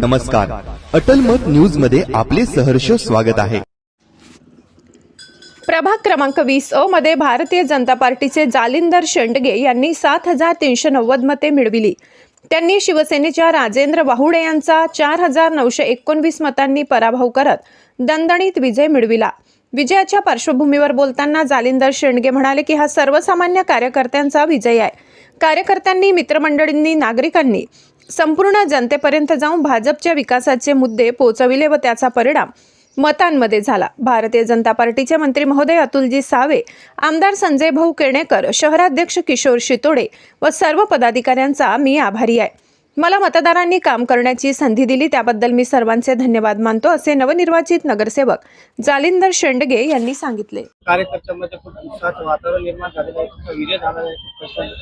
नमस्कार. अटल मत न्यूजमध्ये आपले सहर्ष स्वागत आहे. प्रभाग क्रमांक वीस अ मध्ये भारतीय जनता पार्टीचे जालिंदर शेंडगे यांनी सात हजार तीनशे नव्वद मते मिळविली. त्यांनी शिवसेनेच्या राजेंद्र वाहुडे यांचा चार हजार नऊशे एकोणवीस मतांनी पराभव करत दणदणीत विजय मिळविला. विजयाच्या पार्श्वभूमीवर बोलताना जालिंदर शेंडगे म्हणाले की हा सर्वसामान्य कार्यकर्त्यांचा विजय आहे. कार्यकर्त्यांनी मित्रमंडळींनी नागरिकांनी संपूर्ण जनतेपर्यंत जाऊन भाजपच्या विकासाचे मुद्दे पोचविले व त्याचा परिणाम मतांमध्ये झाला. भारतीय जनता पार्टीचे मंत्री महोदय अतुलजी सावे आमदार संजय भाऊ केणेकर शहराध्यक्ष किशोर शितोडे व सर्व पदाधिकाऱ्यांचा मी आभारी आहे. मला मतदारांनी काम करण्याची संधी दिली त्याबद्दल मी सर्वांचे धन्यवाद मानतो असे नवनिर्वाचित नगरसेवक जालिंदर शेंडगे यांनी सांगितले. कार्यकर्त्यांमध्ये खूप उत्साहाचं वातावरण निर्माण झालेलं आहे. विजय झाला आहे.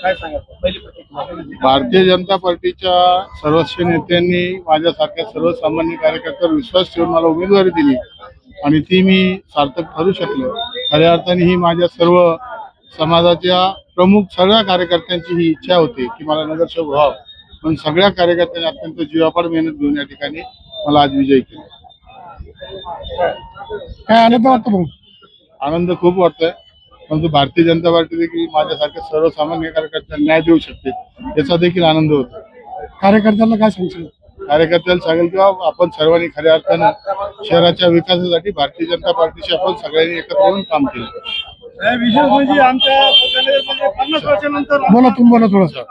काय सांगायचं पहिली भारतीय जनता पार्टीच्या सर्वस्व नेत्यांनी माझ्यासारख्या सर्वसामान्य कार्यकर्त्यावर विश्वास ठेवून मला उमेदवारी दिली आणि ती मी सार्थक ठरू शकलो. खऱ्या अर्थाने ही माझ्या सर्व समाजाच्या प्रमुख सगळ्या कार्यकर्त्यांची ही इच्छा होती की मला नगरसेवक व्हावं. पण सगळ्या कार्यकर्त्यांनी अत्यंत जीवापाड मेहनत घेऊन या ठिकाणी मला आज विजयी केलं. काय आनंद वाटतो आनंद खूप वाटतोय. परंतु भारतीय जनता पार्टी देखील माझ्यासारख्या सर्वसामान्य कार्यकर्त्यांना न्याय देऊ शकते याचा देखील आनंद होतो. कार्यकर्त्यांना काय सांगशील? कार्यकर्त्याला सांगेल किंवा आपण सर्वांनी खऱ्या अर्थानं शहराच्या विकासासाठी भारतीय जनता पार्टीशी आपण सगळ्यांनी एकत्र येऊन काम केलं. विशेष म्हणजे आमच्या पन्नास वर्षानंतर बोला तुम्ही बोला थोडं